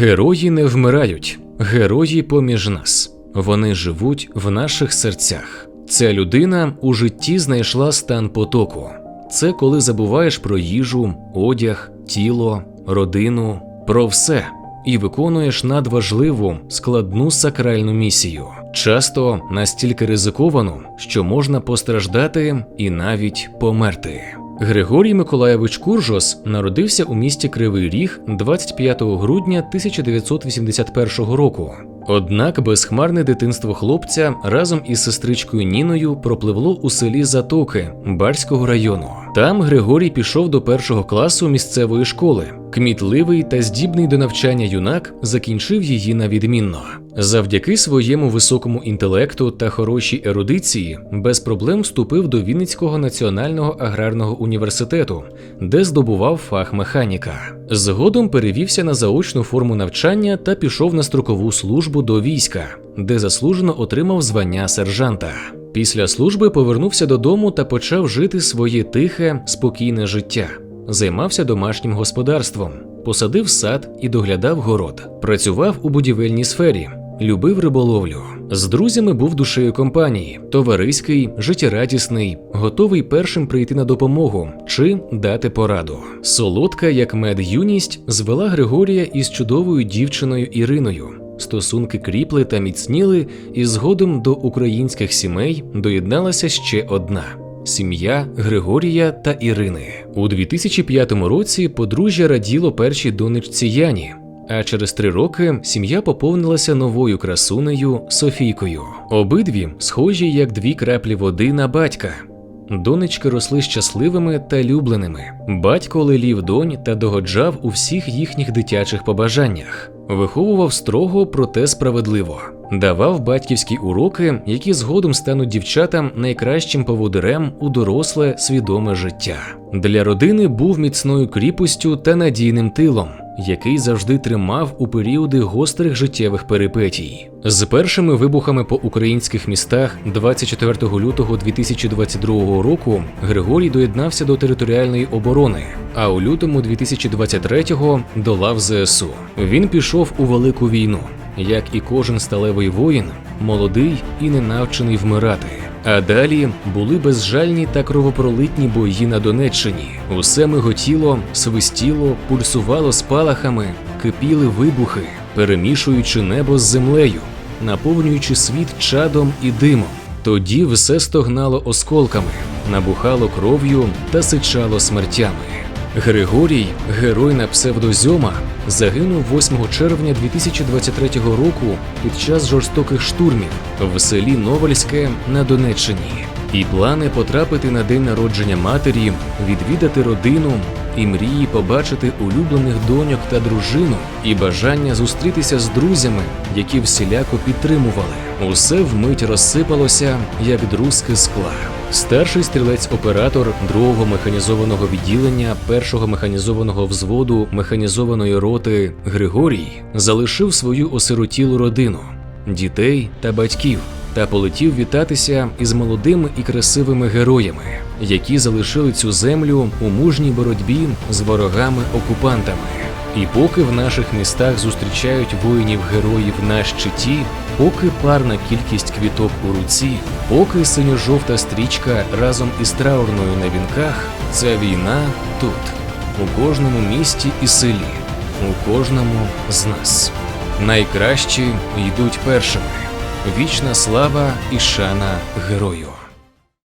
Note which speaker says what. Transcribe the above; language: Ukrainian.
Speaker 1: Герої не вмирають, герої поміж нас. Вони живуть в наших серцях. Ця людина у житті знайшла стан потоку. Це коли забуваєш про їжу, одяг, тіло, родину, про все і виконуєш надважливу складну сакральну місію, часто настільки ризиковану, що можна постраждати і навіть померти. Григорій Миколаєвич Куржос народився у місті Кривий Ріг 25 грудня 1981 року. Однак безхмарне дитинство хлопця разом із сестричкою Ніною пропливло у селі Затоки Барського району. Там Григорій пішов до першого класу місцевої школи. Кмітливий та здібний до навчання юнак закінчив її на відмінно. Завдяки своєму високому інтелекту та хорошій ерудиції без проблем вступив до Вінницького національного аграрного університету, де здобував фах механіка. Згодом перевівся на заочну форму навчання та пішов на строкову службу до війська, де заслужено отримав звання сержанта. Після служби повернувся додому та почав жити своє тихе, спокійне життя. Займався домашнім господарством, посадив сад і доглядав город, працював у будівельній сфері, любив риболовлю. З друзями був душею компанії, товариський, життєрадісний, готовий першим прийти на допомогу чи дати пораду. Солодка, як мед юність, звела Григорія із чудовою дівчиною Іриною. Стосунки кріпли та міцніли, і згодом до українських сімей доєдналася ще одна. Сім'я Григорія та Ірини у 2005 році подружжя раділо першій донечці Яні. А через три роки сім'я поповнилася новою красунею Софійкою. Обидві схожі як дві краплі води на батька. Донечки росли щасливими та любленими. Батько лелів донь та догоджав у всіх їхніх дитячих побажаннях, виховував строго, проте справедливо, давав батьківські уроки, які згодом стануть дівчатам найкращим поводирем у доросле свідоме життя. Для родини був міцною кріпостю та надійним тилом. Який завжди тримав у періоди гострих життєвих перипетій. З першими вибухами по українських містах 24 лютого 2022 року Григорій доєднався до територіальної оборони, а у лютому 2023-го до лав ЗСУ. Він пішов у велику війну, як і кожен сталевий воїн, молодий і ненавчений вмирати. А далі були безжальні та кровопролитні бої на Донеччині. Усе миготіло, свистіло, пульсувало спалахами, кипіли вибухи, перемішуючи небо з землею, наповнюючи світ чадом і димом. Тоді все стогнало осколками, набухало кров'ю та сичало смертями. Григорій, герой на псевдозьома, загинув 8 червня 2023 року під час жорстоких штурмів в селі Новельське на Донеччині. І плани потрапити на день народження матері, відвідати родину і мрії побачити улюблених доньок та дружину, і бажання зустрітися з друзями, які всіляко підтримували. Усе вмить розсипалося, як друзки скла. Старший стрілець-оператор другого механізованого відділення першого механізованого взводу механізованої роти Григорій залишив свою осиротілу родину, дітей та батьків та полетів вітатися із молодими і красивими героями, які залишили цю землю у мужній боротьбі з ворогами-окупантами. І поки в наших містах зустрічають воїнів-героїв на щиті, поки парна кількість квіток у руці, поки синьо-жовта стрічка разом із траурною на вінках, ця війна тут, у кожному місті і селі, у кожному з нас. Найкращі йдуть першими. Вічна слава і шана герою.